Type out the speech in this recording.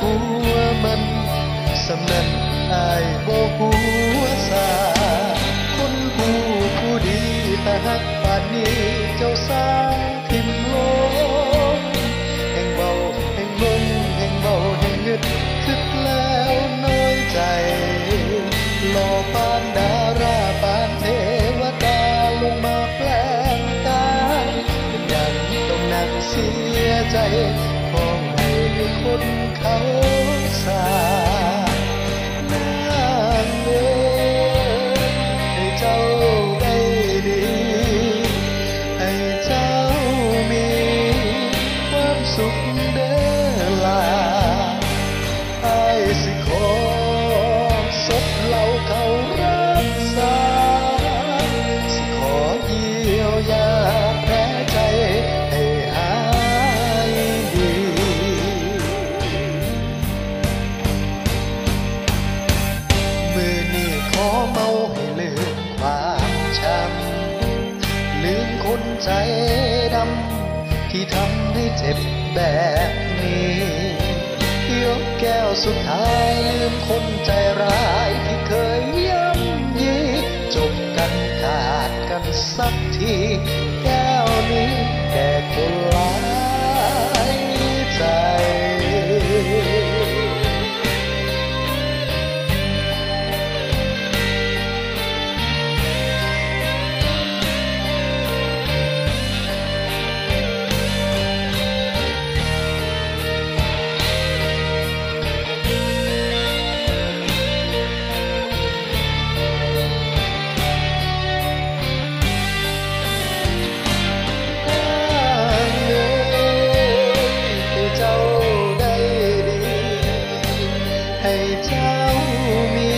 หัวมันสำนั้นอายบ่หัวซาคนผู้ผู้ดีแต่หักป่านนี้เจ้าสร้างทิมโลกแห่งเบาแห่งลงแห่งเบาแห่งเงึดคิดแล้วน้อยใจหล่อปานดาราปานเทวดาลงมาแปลงกายเป็นอย่างต้องนั่งเสียใจขอให้คน เด้อลาไอ้ายสิขอศพเหล่าเขารักษา สิขอเยียวยาแผลใจให้หายดี มือนี้ขอเมาให้ลืมความช้ำลืมคนใจดำ ที่ทำให้เจ็บแบบนี้ ยกแก้วสุดท้ายลืมคนใจร้ายที่เคยย้ำยีจบกันขาดกันสักที tell me